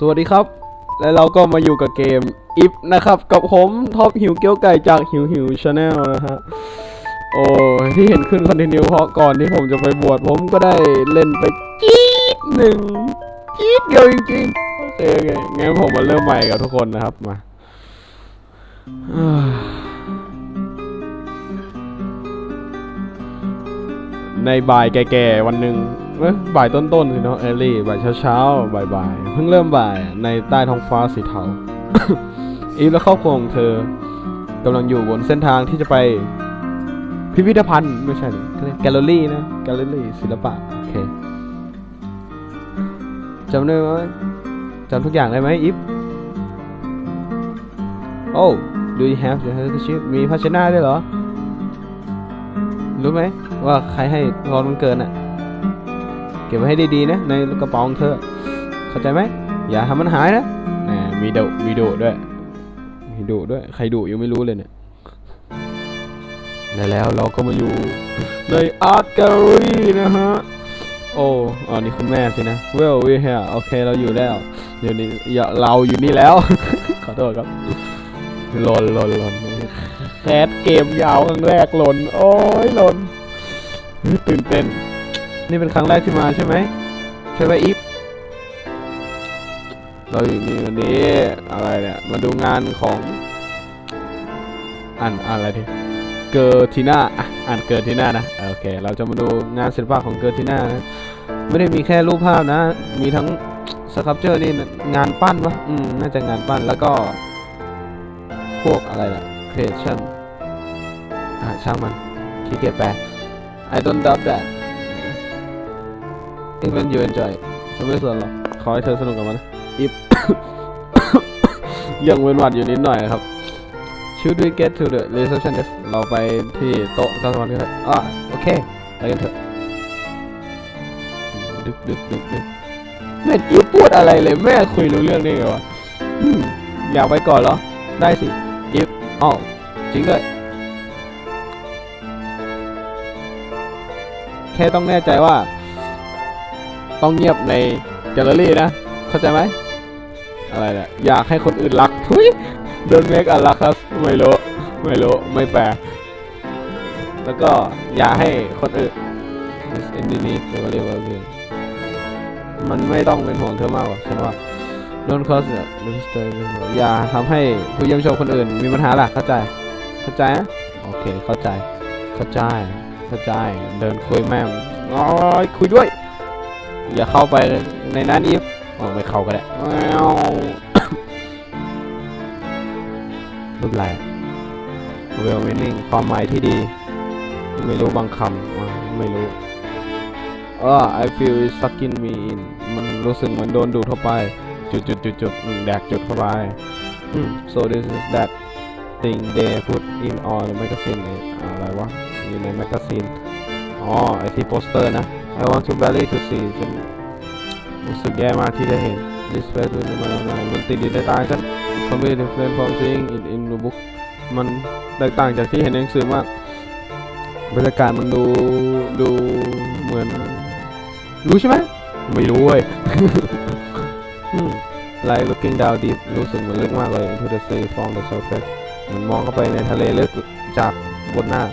สวัสดีครับ และเราก็มาอยู่กับเกมอิฟนะครับกับผมท็อปหิวเกี๊ยวไก่จากหิวหิวชาแนลนะฮะโอ้ที่เห็นขึ้นคอนเทนิวเพราะก่อนที่ผมจะไปบวชผมก็ได้เล่นไปจี๊ดหนึ่งจี๊ดเดียวจริงๆโอเคโอเคงั้นผมมาเริ่มใหม่กับทุกคนนะครับมาในบ่ายแก่ๆวันหนึ่ง เอ้ยบ่ายต้นๆสิเนาะเอลลี่บ่ายเช้าๆบ่ายๆเพิ่งเริ่มบ่ายในใต้ท้องฟ้าสีเทา อีฟและครอบครัวของเธอกำลังอยู่บนเส้นทางที่จะไปพิพิธภัณฑ์ไม่ใช่แกลเลอรี่นะแกลเลอรี่ศิลปะโอเคจำได้ไหมจำทุกอย่างได้ไหมอีฟโอ้ do you have the handkerchief มีภาชนะด้วยเหรอ รู้ไหมว่าใครให้ตอนมันเกินอะ เก็บไว้ให้ดีๆนะในกระเป๋าของเธอ เข้าใจไหมอย่าทำมันหายนะแหมมีดุมีดุด้วยมีดุด้วย ใครดุยังไม่รู้เลยเนี่ยและแล้วเราก็มาอยู่ในอาร์ตแกลเลอรี่นะฮะโอ้อ๋อนี่คุณแม่สินะ well we here โอเคเราอยู่แล้วเดี๋ยวนี้อย่าเราอยู่นี่แล้ว ขอโทษครับหล่นหล่นหล่นแคสเกมยาวครั้งแรกหล่นโอ้ยหล่นตื่นเต้น นี่เป็นครั้งแรกที่มาใช่ไหมใช่ไหมอีฟเราอยู่นี่วันนี้อะไรเนี่ยมาดูงานของอ่านอะไรดิเกอร์ทีน่าอ่านเกอร์ทีน่านะโอเค เราจะมาดูงานศิลปะของเกอร์ทีน่านะไม่ได้มีแค่รูปภาพนะ มีทั้งสครับเจอร์นี่งานปั้นวะอืมน่าจะงานปั้นแล้วก็ พวกอะไรล่ะ creation อ่าช่างมันขี้เกียจแปล I don't doubt that even you enjoy ฉันไม่สนหรอกขอให้เธอสนุกกับมัน if ยังเว้นวัดอยู่นิดหน่อยครับ Should we get to the receptionist เราไปที่โต๊ะเจ้าสมันก็ได้อ่าโอเคไปกันเถอะดึกดึกดึกดึกแม่จิ๊บพูดอะไรเลยแม่คุยรู้เรื่องได้ไงวะอืมอยากไปก่อนเหรอ ได้สิอิฟอ๋อจริงด้วยแค่ต้องแน่ใจว่า ต้องเงียบในแกลเลอรี่นะ เข้าใจไหมอะไรเนี่ยอยากให้คนอื่นรักทุยโดนเมกอันรักครับไม่รู้ไม่รู้ไม่แปลแล้วก็อย่าให้คนอื่น Miss Enemy เรีเรียกว่าเรียกมันไม่ต้องเป็นห่วงเธอมากหรอกฉันว่า Don't cause the minister อย่าทำให้ผู้เยี่ยมชมคนอื่น มีปัญหาล่ะเข้าใจ เข้าใจนะโอเคเข้าใจ เข้าใจ เข้าใจ เดินคุยแม่งอ๋อยคุยด้วย อย่าเข้าไปในนั้นอีฟอ๋อไม่เข้าก็ได้รูปอะไรเวลเมนิ่งความหมายที่ดี ไม่รู้บางคำไม่รู้อ่า I feel it sucking me in มันรู้สึกเหมือนโดนดูดเข้าไป จุดจุดจุดจุดแดกจุดเข้าไป so this is that thing they put in on the magazine อะไรวะ อยู่ในแมกกาซีนอ๋อ ไอที่โปสเตอร์นะ I want to barely to see ฉันรู้สึกแย่มากที่ได้เห็น this place มันมันติดอยู่ในตาฉัน completely different from seeing it in the book มันแตกต่างจากที่เห็นในหนังสือมากบรรยากาศมันดูดูเหมือน รู้ใช่ไหมไม่รู้เว้ย like looking down deep รู้สึกเหมือนลึกมากเลย into the sea from the surface มันมองเข้าไปในทะเลลึกจากบนหน้า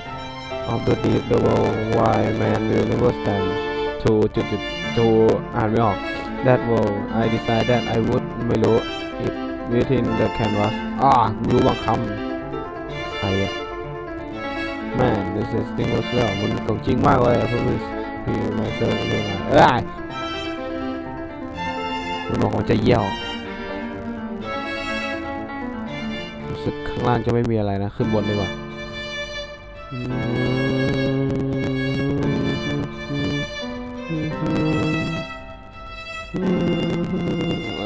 of the deep the world why man will never stand to จุดจุด to อ่านไม่ออก that world I decided that I would ไม่รู้ it within the canvas อ่ารู้บางคำใครอะ man this is thing was well มันของจริงมากเลยอะ promise he myself เรื่องอะไรเอ้ยมันบอกว่าจะเยี่ยวรู้สึกข้างล่างจะไม่มีอะไรนะ ขึ้นบนดีกว่า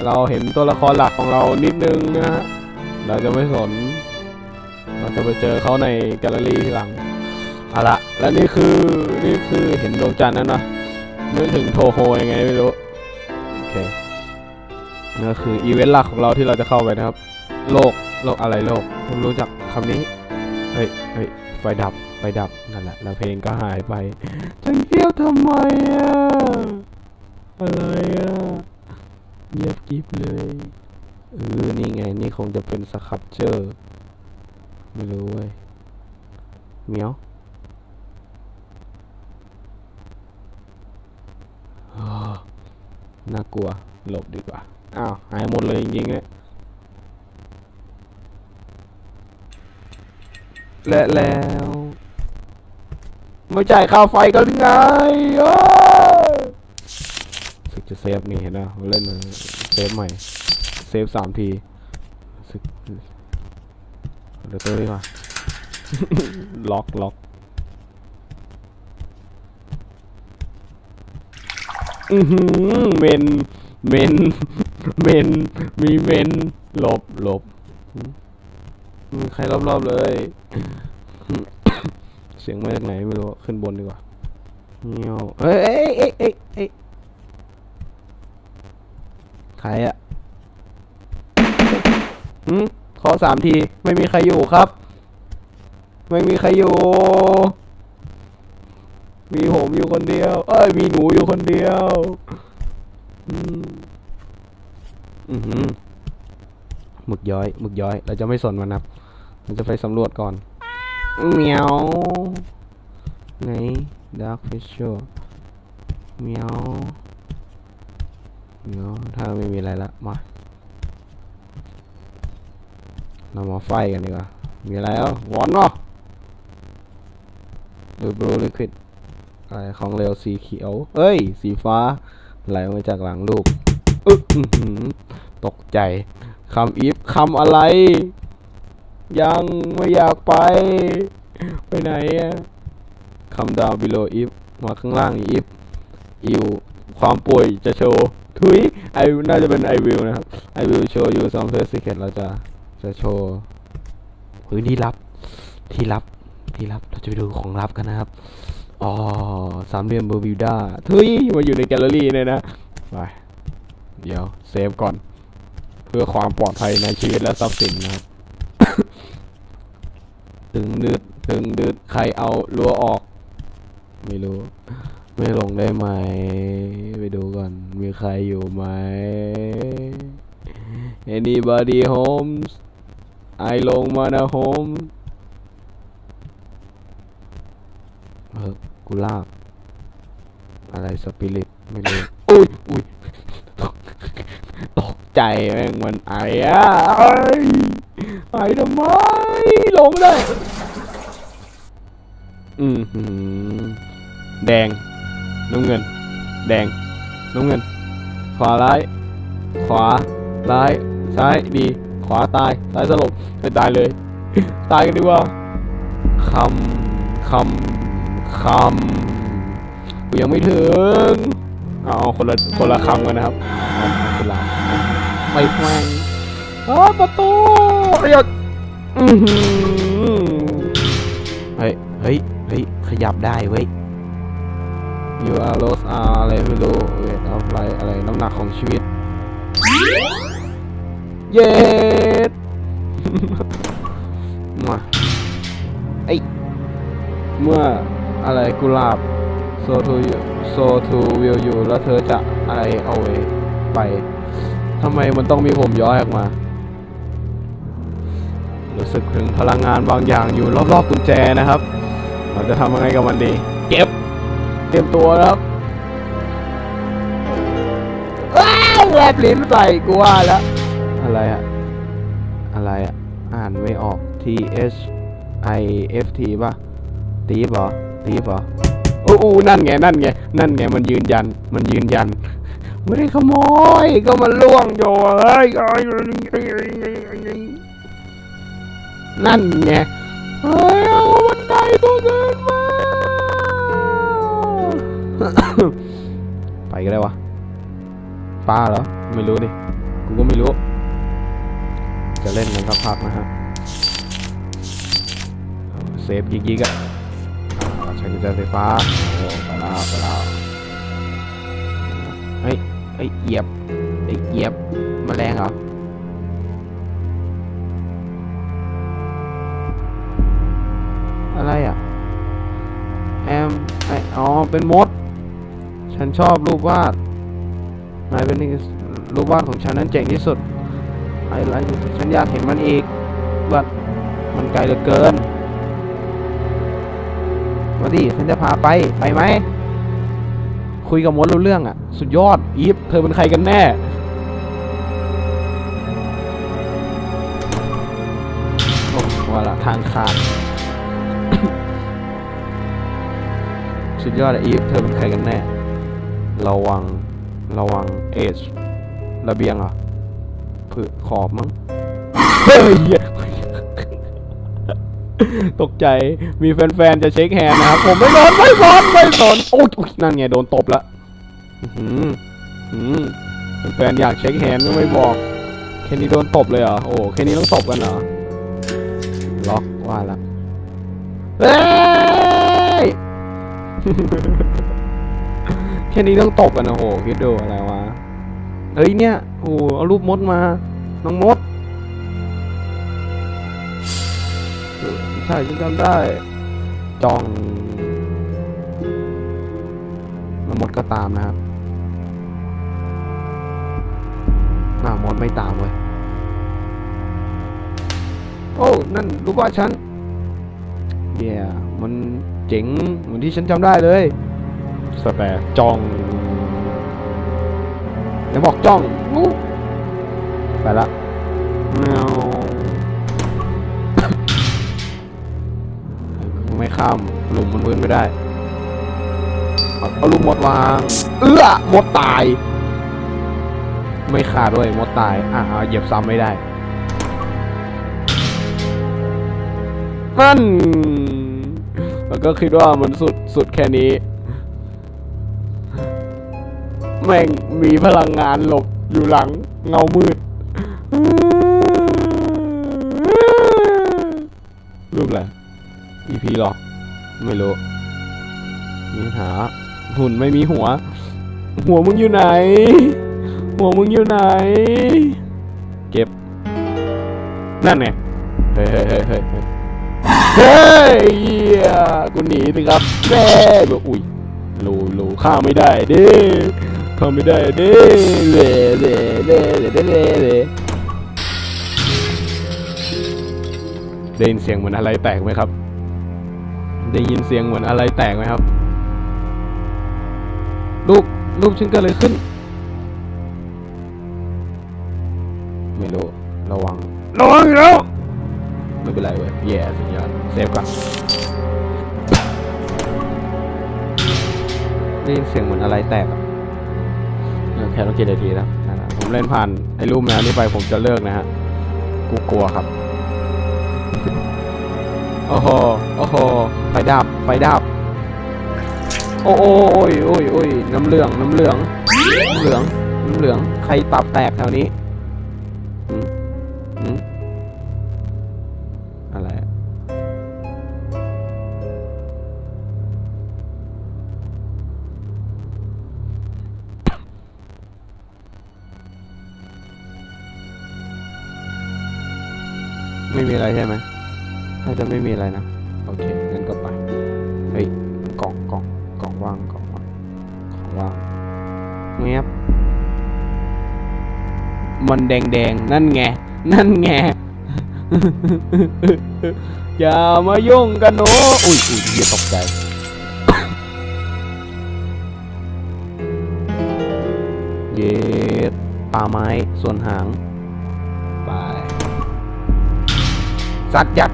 เราเห็นตัวละครหลักของเรานิดนึงนะฮะเราจะไม่สน เราจะไปเจอเขาในแกลเลอรี่ทีหลังเอาละและนี่คือนี่คือเห็นดวงจันทร์นั่นนะนึกถึงโทโฮยังไงไม่รู้โอเคนั่นคืออีเวนต์หลักของเราที่เราจะเข้าไปนะครับ โลกโลกอะไรโลกผมรู้จักคำนี้เฮ้ยเฮ้ยไฟดับไฟดับนั่นแหละแล้วเพลงก็หายไปจะเงียบทำไมอะอะไรอะ เงียบกริบเลย เออ นี่ไง นี่คงจะเป็นสครับเจอร์ ไม่รู้เว้ยเมียวน่ากลัว หลบดีกว่า อ้าว หายหมดเลยจริงๆเนี่ยและแล้ว ไม่จ่ายค่าไฟกันหรือไงอ้าวรู้สึกจะเซ ฟนี่เห็นไหมเล่นเซฟใหม่ เซฟสามทีเดี๋ยวตัวนี้ก่อนล็อกล็อกอือหือเมน เมน เมน มีเมน หลบหลบมีใครรอบๆเลย เสียงมาจากไหนไม่รู้ ขึ้นบนดีกว่าเงี้ยวเอ้ยเอ้ยเอ้ยเอ้ย เอ้ยใครอะหืมขอสามที ไม่มีใครอยู่ครับ ไม่มีใครอยู่ มีผมอยู่คนเดียว เอ้ย มีหนูอยู่คนเดียว อืมอือหือมึกย้อย หมึกย้อย เราจะไม่สนมันนะครับเราจะไปสำรวจก่อนเหมียวไหน dark fish เหมียว เหมียวถ้าไม่มีอะไรละมา เรามาไฟกันดีกว่า มีอะไรอะวอนเนาะดูบลูลิควิดอะไรของเร็วสีเขียว เอ้ย สีฟ้า ไหลมาจากหลังลูกอึ๊ตกใจคำอีฟคำอะไร ยังไม่อยากไป ไปไหนอะคำดาว below if มาข้างล่างอีฟอิว ความป่วยจะโชว์ทุยไอน่าจะเป็น I will นะครับ I will show you some first secret เราจะจะโชว์พื้นที่ลับที่ลับที่ลับเราจะไปดูของลับกันนะครับอ๋อสามเหลี่ยมเบอร์บิวด้าทุยมาอยู่ในแกลเลอรี่เนี่ยนะไปเดี๋ยวเซฟก่อน เพื่อความปลอดภัยในชีวิตและทรัพย์สินนะครับตึงดืดตึงดืดใครเอารั้วออก ไม่รู้ ไม่ลงได้ไหม ไปดูก่อน มีใครอยู่ไหม anybody home ไอลงมานะ home เออกุหลาบอะไรสปิริตไม่รู้ อุ้ยอุ้ยตกใจแม่งมันไออะไอไอทำไมลงไม่ได้อืมแดง น้ำเงิน แดง น้ำเงิน ขวาร้าย ขวาร้าย ซ้ายดี ขวาตาย ซ้ายสลบไม่ตายเลย ตายกันดีกว่าคำคำคำกูยังไม่ถึง เอาคนละคนละคำกันนะครับคนละไปแม่งอ้าประตูหยุดอื้อหือเฮ้ย เฮ้ย เฮ้ย ขยับได้เว้ย you are lost are อะไรไม่รู้ weight of life อะไรน้ำหนักของชีวิต เย็ดมาไอเมื่ออะไรกุหลาบ so to you so to will you แล้วเธอจะอะไรเอาไปทำไมมันต้องมีผมย้อยออกมา รู้สึกถึงพลังงานบางอย่างอยู่รอบๆกุญแจนะครับ เราจะทำยังไงกับมันดี เก็บ เตรียมตัวนะครับว้าวแลบลิ้นใส่กูว่าแล้ว อะไรอะอะไรอะอ่านไม่ออก T H I F T ป่ะตีบเหรอตีบเหรออู้อู้นั่นไง นั่นไง นั่นไง มันยืนยัน มันยืนยัน ไม่ได้ขโมย ก็มันล่วงอยู่เอ้ยนั่นไง เฮ้ยเอาบันไดตัวเดินมา ไปก็ได้วะป้าเหรอ ไม่รู้ดิ กูก็ไม่รู้ จะเล่นกันสักพักนะฮะเซฟยิกๆอะอ่าใช้กุญแจไฟฟ้าโอ้ไปแล้วไปแล้วเฮ้ยเฮ้ยเหยียบเฮ้ยเหยียบแมลงเหรออะไรอะแอมไออ๋อเป็นมด ฉันชอบรูปวาดนายเป็นรูปวาดของฉันนั้นเจ๋งที่สุดไอ้ไรฉันอยากเห็นมันอีกบัดมันไกลเหลือเกินมาดิฉันจะพาไป ไปไหม คุยกับมดรู้เรื่องอะ สุดยอด อีฟ เธอเป็นใครกันแน่ โอ้ว่าละทางขาด สุดยอดอะอีฟ เธอเป็นใครกันแน่ ระวัง ระวังเอชระเบียงอะผือขอบมั้ง เฮ้ย ตกใจ มีแฟนๆ จะเช็คแฮนด์นะครับ ผมไม่สนไม่สนไม่สนโอ้ยนั่นไงโดนตบละอื้อหืออื้อหือแฟนอยากเช็คแฮนด์ก็ไม่บอก แค่นี้โดนตบเลยเหรอ โอ้แค่นี้ต้องตบกันเหรอ ล็อกว่าละเฮ้ย แค่นี้ต้องตบกันนะโหคิดดูอะไรวะเฮ้ยเนี่ยโอ้เอารูปมดมา น้องมดใช่ฉันจำได้ จองแล้วมดก็ตามนะครับน่ามดไม่ตามเว้ย โอ้ นั่นรู้ว่าฉันเย่มันเจ๋งเหมือนที่ฉันจำได้เลย สแปร์จองเดี๋ยวบอกจ้องไปละแมวไม่ข้ามหลุมมันพื้นไม่ได้เอาเอาลูกมดวางเอื้อมดตาย ไม่ขาดด้วยหมดตาย อ่าเหยียบซ้ำไม่ได้นั่นแล้วก็คิดว่ามันสุดสุดแค่นี้ แม่งมีพลังงานหลบอยู่หลังเงามืดรูปอะไร EP หรอ ไม่รู้ มีปัญหา หุ่นไม่มีหัว หัวมึงอยู่ไหน หัวมึงอยู่ไหน เก็บ นั่นไงเฮ้ยเฮ้ยเฮ้ยเฮ้ยเฮ้ยเฮ้ยเหี้ยกูหนีสิครับแม่แบบอุ้ยโลโลฆ่าไม่ได้ดิ เด้ฆ่าไม่ได้เด้เล่เล่เล่เล่เล่เล่เล่ได้ยินเสียงเหมือนอะไรแตกไหมครับ ได้ยินเสียงเหมือนอะไรแตกไหมครับรูปรูปฉันเก็เลยขึ้น ไม่รู้ ระวัง ระวังอยู่แล้วไม่เป็นไรเว้ยแย่สุดยอดเซฟก่อนได้ยินเสียงเหมือนอะไรแตกอะเออ แค่ต้องกี่นาทีแล้วนั่นะผมเล่นผ่านไอ้รูปแมวนี่ไปผมจะเลิกนะฮะกูกลัวครับ โอ้โห โอ้โห ไฟดับ ไฟดับโอ้โอ้โอ้ยโอ้ยโอ้ยน้ำเหลือง น้ำเหลือง น้ำเหลือง น้ำเหลือง ใครตับแตกแถวนี้ อะไรใช่ไหมถ้าจะไม่มีอะไรนะ โอเค งั้นก็ไป เฮ้ย กล่องกล่องกล่องว่างกล่องว่างของว่างเงียบมันแดงแดงๆนั่นไง นั่นไง อย่ามายุ่งกันโนอุ้ยอุ้ยเหี้ยตกใจเย็ดปลาไม้ส่วนหาง สัตว์ยัด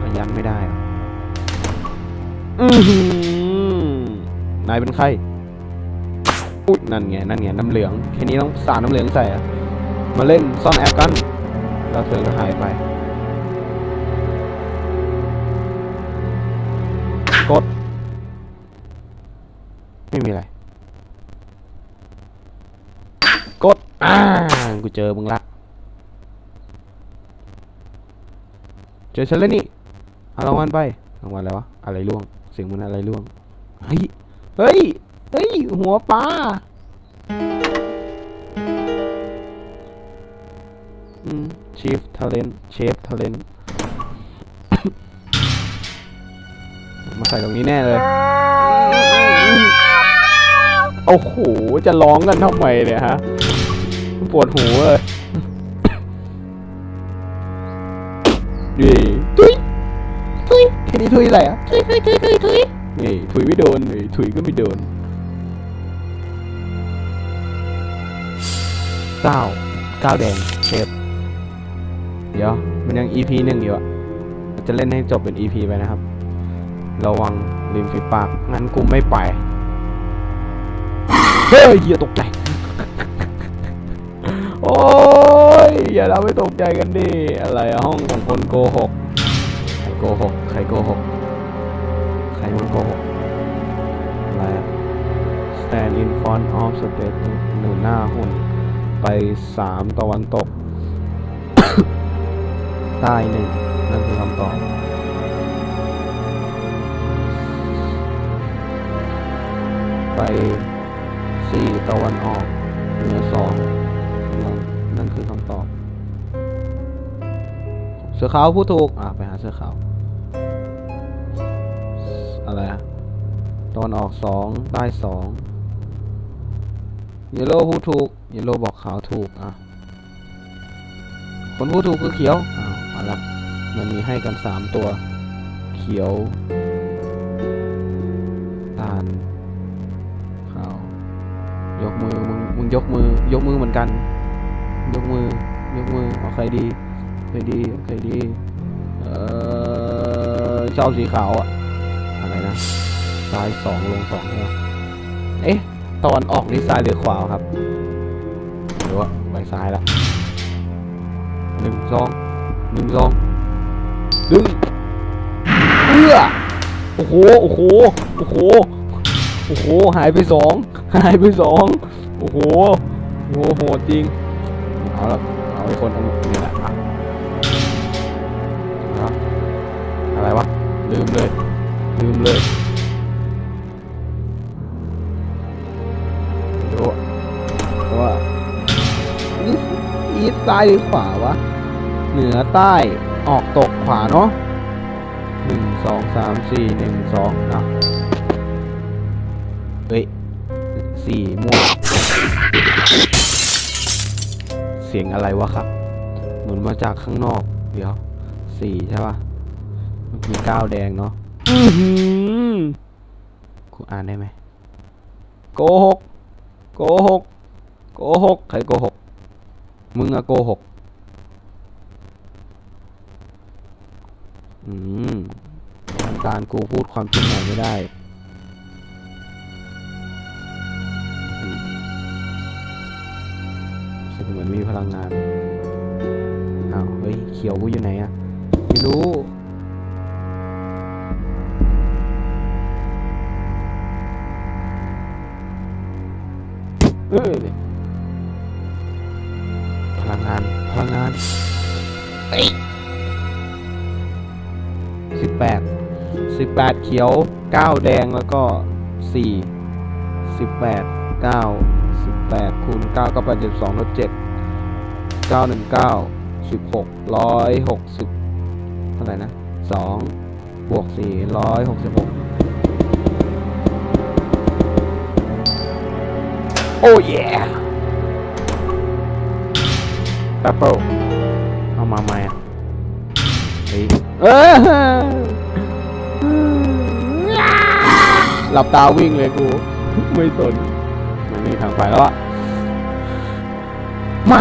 ก็ยัดไม่ได้อะอือหือนายเป็นใครอุ๊ยนั่นไงนั่นไงน้ำเหลืองแค่นี้ต้องสาดน้ำเหลืองใส่อะมาเล่นซ่อนแอบกันแล้วเธอก็หายไปกด ไม่มีอะไร กด อ่า กูเจอมึงละ เจอฉันแล้วนี่เอารางวัลไปรางวัลอะไรวะอะไรล่วงเสียงมันอะไรล่วงเฮ้ยเฮ้ยเฮ้ยหัวปลาอืม Chief Talent Chef Talent มาใส่ตรงนี้แน่เลย โอ้โห จะร้องกันทำไมเนี่ยฮะ ปวดหูเลย ดีทุยทุยแค่นี้ทุยอะไรอะทุยทุยทุยทุยทุยนี่ถุยไม่โดนนี่ถุยก็ไม่โดนเก้าเก้าแดงเซฟเดี๋ยวมันยัง EP หนึ่งอยู่อะเราจะเล่นให้จบเป็น EP ไปนะครับ ระวังริมฝีปาก งั้นกูไม่ไป เฮ้ยเหี้ยตกใจ โอ้ย อย่าเราไม่ตกใจกันดิ อะไรอะห้องของคนโกหก ใครโกหก ใครโกหก ใครมันโกหก อะไรอะ stand in front of stage หนึ่งหน้าหุ่น ไปสามตะวันตก ใต้หนึ่ง นั่นคือคำตอบไปสี่ตะวันออกเหนือสองนั่น คือคำตอบ เสือขาวพูดถูก อะ ไปหาเสือขาว อะไรอะตะวันออกสองใต้สองเยลโล่พูดถูกเยลโล่บอกขาวถูก อะ คนพูดถูกคือเขียวอ้าวเอาละมันมีให้กันสามตัว เขียวตาลขาวยกมือมึงมึงยกมือยกมือเหมือนกัน ยกมือ ยกมือเอาใครดีใครดีใครดีเออเจ้าสีขาวอะอะไรนะซ้ายสองลงสองใช่ไหมเอ๊ะตอนออกนี่ซ้ายหรือขวาครับหรือว่าไปซ้ายละหนึ่งสองหนึ่งสองดึงเอื้อโอ้โหโอ้โหโอ้โหโอ้โหหายไปสองหายไปสองโอ้โหโอ้โหโหดจริง เอาเอาไอ้คนนี่แหละอะไรวะ ลืมเลย ลืมเลยดูว่าอีสอีสซ้ายหรือขวาวะ เหนือใต้ออกตกขวาเนาะหนึ่งสองสามสี่หนึ่งสองอะเฮ้ยสี่ม่วง สียงอะไรวะครับ เหมือนมาจากข้างนอก เดี๋ยวสี่ใช่ปะเมื่อกี้เก้าแดงเนาะอื้อหือกูอ่านได้ไหมโกหก โกหก โกหก ใครโกหก มึงอะโกหก อืมทางการกูพูดความจริงหน่อยไม่ได้ อนมีพลังงานอ้าวเฮ้ยเขียวกูอยู่ไหนอะไม่รู้เออพลังงาน พลังงานสิบแปดสิบแปดเขียวเก้าแดงแล้วก็สี่สิบแปดเก้าสิบแปดคูณเก้าก็เป็นเจ็ดสองลบเจ็ด เก้าหนึ่งเก้าสิบหกร้อยหกสิบเท่าไหร่นะสองบวกสี่ร้อยหกสิบหกโอ้ยแปปเปิลเอามาใหม่อะเฮ้ยเออหลับตาวิ่งเลยกู ไม่สน มันมีทางไปแล้วอะมา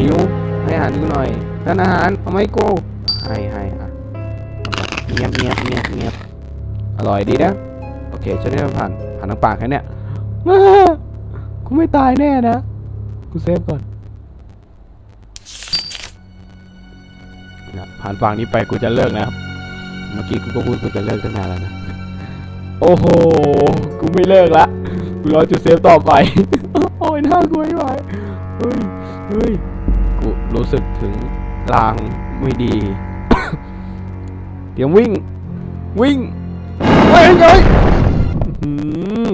หิวให้อาหารกูหน่อยท่านอาหารเอาไหมกูให้ให้อะเงียบเงียบเงียบเงียบอร่อยดีนะโอเคฉันได้ผ่านผ่านทางปากแค่เนี้ยกูไม่ตายแน่นะกูเซฟก่อนนะผ่านฝั่งนี้ไปกูจะเลิกนะครับ เมื่อกี้กูก็พูดกูจะเลิกตั้งนานแล้วนะ โอ้โห กูไม่เลิกละ กูรอจุดเซฟต่อไป โอ้ยน่ากลัวไม่ไหวเฮ้ย เฮ้ย รู้สึกถึงลางไม่ดี เตรียมวิ่ง วิ่งเฮ้ยเฮ้ยอื้อหือ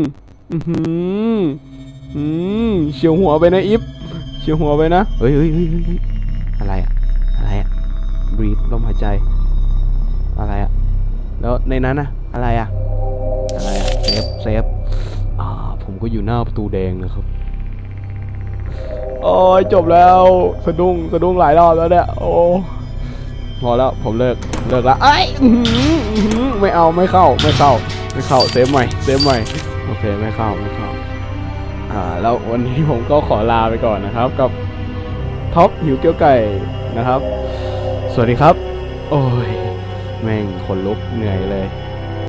อื้อหืมเฉียวหัวไปนะอิฟเฉียวหัวไปนะเฮ้ยเฮ้ยเฮ้ยเฮ้ยเฮ้ยอะไรอะอะไรอะบรีดลมหายใจ อะไรอะแล้วในนั้นอะอะไรอะอะไรอะเซฟเซฟอ่าผมก็อยู่หน้าประตูแดงนะครับ โอ้ยจบแล้วสะดุ้งสะดุ้งหลายรอบแล้วเนี่ยโอ้พอแล้วผมเลิกเลิกละเอ้ยไม่เอาไม่เข้าไม่เข้าไม่เข้าเซฟใหม่เซฟใหม่โอเคไม่เข้าไม่เข้าอ่าแล้ววันนี้ผมก็ขอลาไปก่อนนะครับ กับท็อปหิวเกี๊ยวไก่นะครับ สวัสดีครับ โอ้ยแม่งขนลุกเหนื่อยเลย